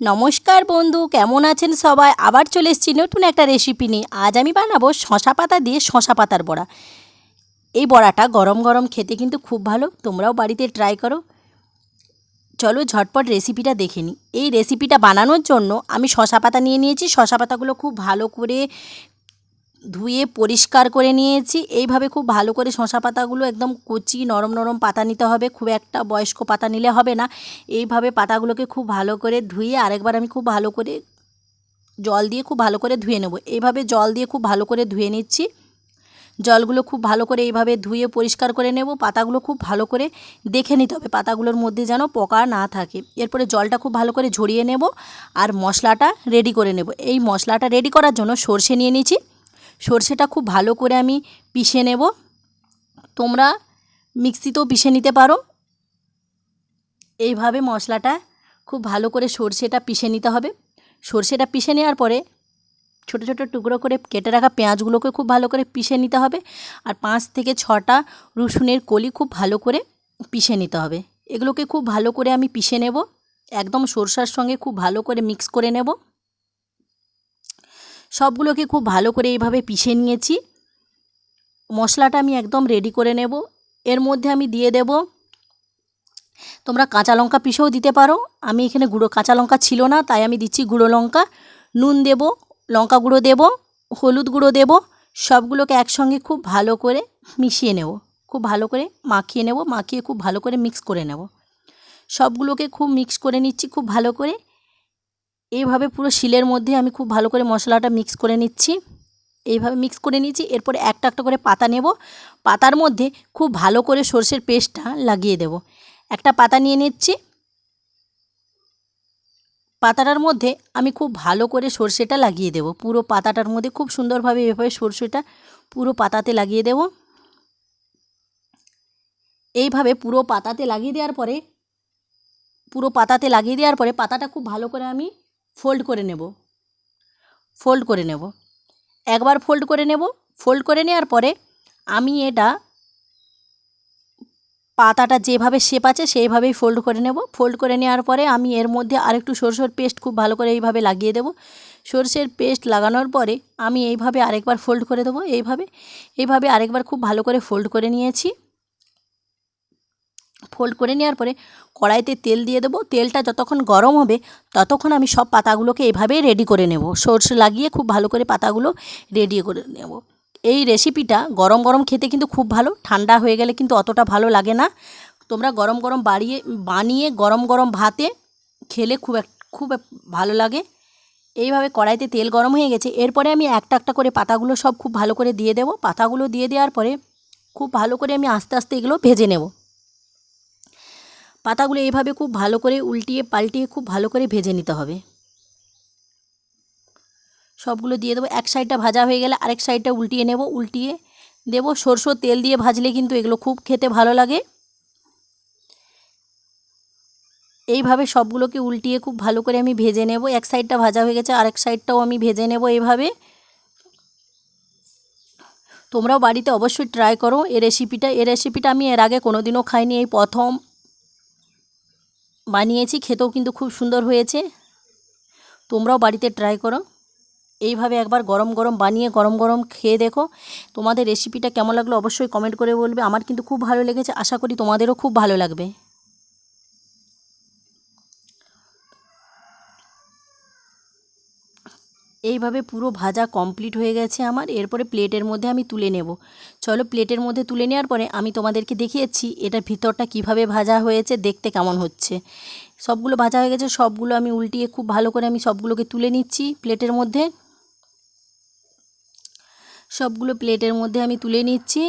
নমস্কার বন্ধু, কেমন আছেন সবাই? আবার চলে এসেছি নতুন একটা রেসিপি নিয়ে। আজ আমি বানাবো শশা পাতা দিয়ে শশা পাতার বড়া। এই বড়াটা গরম গরম খেতে কিন্তু খুব ভালো, তোমরাও বাড়িতে ট্রাই করো। চলো ঝটপট রেসিপিটা দেখে নিই। এই রেসিপিটা বানানোর জন্য আমি শশা পাতা নিয়ে নিয়েছি। শশা পাতাগুলো খুব ভালো করে ধুয়ে পরিষ্কার করে নিয়েছি। এইভাবে খুব ভালো করে শশা পাতাগুলো একদম কচি, নরম নরম পাতা নিতে হবে। খুব একটা বয়স্ক পাতা নিলে হবে না। এইভাবে পাতাগুলোকে খুব ভালো করে ধুয়ে আরেকবার আমি খুব ভালো করে জল দিয়ে খুব ভালো করে ধুয়ে নেব। এইভাবে জল দিয়ে খুব ভালো করে ধুয়ে নিচ্ছি। জলগুলো খুব ভালো করে এইভাবে ধুয়ে পরিষ্কার করে নেব। পাতাগুলো খুব ভালো করে দেখে নিতে হবে পাতাগুলোর মধ্যে যেন পোকা না থাকে। এরপরে জলটা খুব ভালো করে ঝরিয়ে নেব আর মশলাটা রেডি করে নেব। এই মশলাটা রেডি করার জন্য সর্ষে নিয়ে নিয়েছি। সর্ষেটা খুব ভালো করে আমি পিষে নেব। তোমরা মিক্সিতেও পিষে নিতে পারো। এইভাবে মশলাটা খুব ভালো করে সর্ষেটা পিষে নিতে হবে। সর্ষেটা পিষে নেওয়ার পরে ছোটো ছোটো টুকরো করে কেটে রাখা পেঁয়াজগুলোকে খুব ভালো করে পিষে নিতে হবে আর পাঁচ থেকে ছটা রসুনের কলি খুব ভালো করে পিষে নিতে হবে। এগুলোকে খুব ভালো করে আমি পিষে নেব। একদম সরষার সঙ্গে খুব ভালো করে মিক্স করে নেব। সবগুলোকে খুব ভালো করে এইভাবে পিষে নিয়েছি। মশলাটা আমি একদম রেডি করে নেব। এর মধ্যে আমি দিয়ে দেব, তোমরা কাঁচা লঙ্কা পিষেও দিতে পারো। আমি এখানে গুঁড়ো, কাঁচা লঙ্কা ছিল না, তাই আমি দিচ্ছি গুঁড়ো লঙ্কা। নুন দেব, লঙ্কা গুঁড়ো দেব, হলুদ গুঁড়ো দেব, সবগুলোকে একসঙ্গে খুব ভালো করে মিশিয়ে নেব। খুব ভালো করে মাখিয়ে নেব, মাখিয়ে খুব ভালো করে মিক্স করে নেব। সবগুলোকে খুব মিক্স করে নিচ্ছি, খুব ভালো করে। এইভাবে পুরো শিলের মধ্যে আমি খুব ভালো করে মশলাটা মিক্স করে নিচ্ছি। এইভাবে মিক্স করে নিচ্ছি এরপরে একটা একটা করে পাতা নেব। পাতার মধ্যে খুব ভালো করে সর্ষের পেস্টটা লাগিয়ে দেব। একটা পাতা নিয়ে নিচ্ছি। পাতাটার মধ্যে আমি খুব ভালো করে সর্ষেটা লাগিয়ে দেব। পুরো পাতাটার মধ্যে খুব সুন্দরভাবে এভাবে সর্ষেটা পুরো পাতাতে লাগিয়ে দেব। এইভাবে পুরো পাতাতে লাগিয়ে দেওয়ার পরে, পুরো পাতাতে লাগিয়ে দেওয়ার পরে পাতাটা খুব ভালো করে আমি ফোল্ড করে নেব। ফোল্ড করে নেব। একবার ফোল্ড করে নেব ফোল্ড করে নেওয়ার পরে আমি এটা পাতাটা যেভাবে শেপ আছে সেইভাবেই ফোল্ড করে নেব। ফোল্ড করে নেওয়ার পরে আমি এর মধ্যে আরেকটু সরষের পেস্ট খুব ভালো করে এইভাবে লাগিয়ে দেব। সরষের পেস্ট লাগানোর পরে আমি এইভাবে আরেকবার ফোল্ড করে দেবো। এইভাবে এইভাবে আরেকবার খুব ভালো করে ফোল্ড করে নিয়েছি। ফোল্ড করে নেওয়ার পরে কড়াইতে তেল দিয়ে দেবো। তেলটা যতক্ষণ গরম হবে, ততক্ষণ আমি সব পাতাগুলোকে এভাবেই রেডি করে নেব। সর্ষে লাগিয়ে খুব ভালো করে পাতাগুলো রেডি করে নেব। এই রেসিপিটা গরম গরম খেতে কিন্তু খুব ভালো, ঠান্ডা হয়ে গেলে কিন্তু অতটা ভালো লাগে না। তোমরা গরম গরম বাড়িয়ে, বানিয়ে গরম গরম ভাতে খেলে খুব এক, খুব ভালো লাগে। এইভাবে কড়াইতে তেল গরম হয়ে গেছে। এরপরে আমি একটা একটা করে পাতাগুলো সব খুব ভালো করে দিয়ে দেবো। পাতাগুলো দিয়ে দেওয়ার পরে খুব ভালো করে আমি আস্তে আস্তে এগুলো ভেজে নেব। পাতাগুলো এইভাবে খুব ভালো করে উল্টিয়ে পাল্টিয়ে খুব ভালো করে ভেজে নিতে হবে। সবগুলো দিয়ে দেবো। এক সাইডটা ভাজা হয়ে গেলে আরেক সাইডটা উল্টিয়ে নেব। উল্টিয়ে দেব। সরষের তেল দিয়ে ভাজলে কিন্তু এগুলো খুব খেতে ভালো লাগে। এইভাবে সবগুলোকে উল্টিয়ে খুব ভালো করে আমি ভেজে নেব। এক সাইডটা ভাজা হয়ে গেছে, আরেক সাইডটাও আমি ভেজে নেব এইভাবে। তোমরাও বাড়িতে অবশ্যই ট্রাই করো। এই রেসিপিটা এই রেসিপিটা আমি এর আগে কোনো দিনও খাইনি। এই প্রথম বানিয়েছি, খেতেও কিন্তু খুব সুন্দর হয়েছে। তোমরাও বাড়িতে ট্রাই করো। এইভাবে একবার গরম গরম বানিয়ে, গরম গরম খেয়ে দেখো। তোমাদের রেসিপিটা কেমন লাগল অবশ্যই কমেন্ট করে বলবে। আমার কিন্তু খুব ভালো লেগেছে। আশা করি তোমাদেরও খুব ভালো লাগবে। এইভাবে পুরো ভাজা কমপ্লিট হয়ে গেছে আমার। এরপরে প্লেটের মধ্যে আমি তুলে নেব। চলো প্লেটের মধ্যে তুলে নেওয়ার পরে আমি তোমাদেরকে দেখিয়েছি এটার ভিতরটা কীভাবে ভাজা হয়েছে, দেখতে কেমন হচ্ছে। সবগুলো ভাজা হয়ে গেছে, সবগুলো আমি উল্টিয়ে খুব ভালো করে আমি সবগুলোকে তুলে নিচ্ছি প্লেটের মধ্যে। সবগুলো প্লেটের মধ্যে আমি তুলে নিচ্ছি।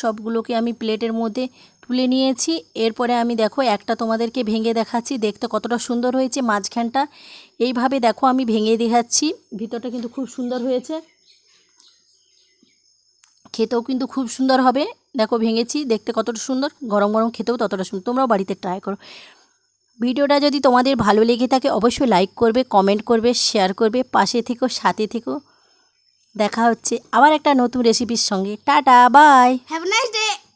সবগুলোকে আমি প্লেটের মধ্যে তুলে নিয়েছি। এরপরে আমি দেখো একটা তোমাদেরকে ভেঙে দেখাচ্ছি। দেখতে কতটা সুন্দর হয়েছে মাঝখানটা। এইভাবে দেখো আমি ভেঙে দেখাচ্ছি। ভিতরটা কিন্তু খুব সুন্দর হয়েছে। খেতেও কিন্তু খুব সুন্দর হবে। দেখো ভেঙেছি, দেখতে কতটা সুন্দর। গরম গরম খেতেও ততটা সুন্দর। তোমরাও বাড়িতে ট্রাই করো। ভিডিওটা যদি তোমাদের ভালো লেগে থাকে, অবশ্যই লাইক করবে কমেন্ট করবে শেয়ার করবে, পাশে থেকো, সাথে থেকো। দেখা হচ্ছে আবার একটা নতুন রেসিপির সঙ্গে। Tata bye have nice day